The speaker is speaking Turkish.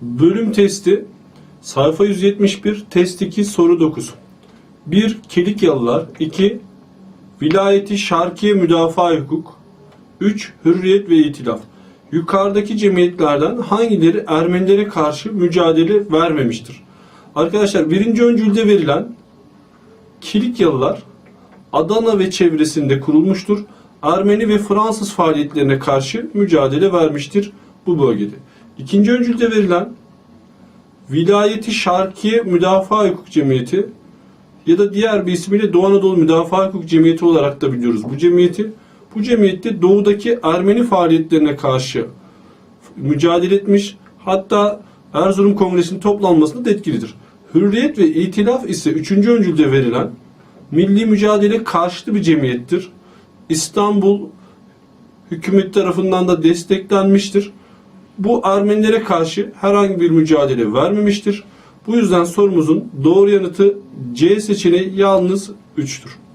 Bölüm testi sayfa 171 test 2 soru 9. 1. Kilikyalılar 2. Vilayeti Şarkiye Müdafaa Hukuk 3. Hürriyet ve İtilaf Yukarıdaki cemiyetlerden hangileri Ermenilere karşı mücadele vermemiştir? Arkadaşlar birinci öncülde verilen Kilikyalılar Adana ve çevresinde kurulmuştur. Ermeni ve Fransız faaliyetlerine karşı mücadele vermiştir bu bölgede. İkinci öncülde verilen Vilayeti Şarkiye Müdafaa Hukuk Cemiyeti ya da diğer bir ismiyle Doğu Anadolu Müdafaa Hukuk Cemiyeti olarak da biliyoruz bu cemiyeti. Bu cemiyette doğudaki Ermeni faaliyetlerine karşı mücadele etmiş. Hatta Erzurum Kongresi'nin toplanmasında da etkilidir. Hürriyet ve İtilaf ise 3. öncülde verilen milli mücadele karşıtı bir cemiyettir. İstanbul hükümet tarafından da desteklenmiştir. Bu Ermenilere karşı herhangi bir mücadele vermemiştir. Bu yüzden sorumuzun doğru yanıtı C seçeneği yalnız 3'tür.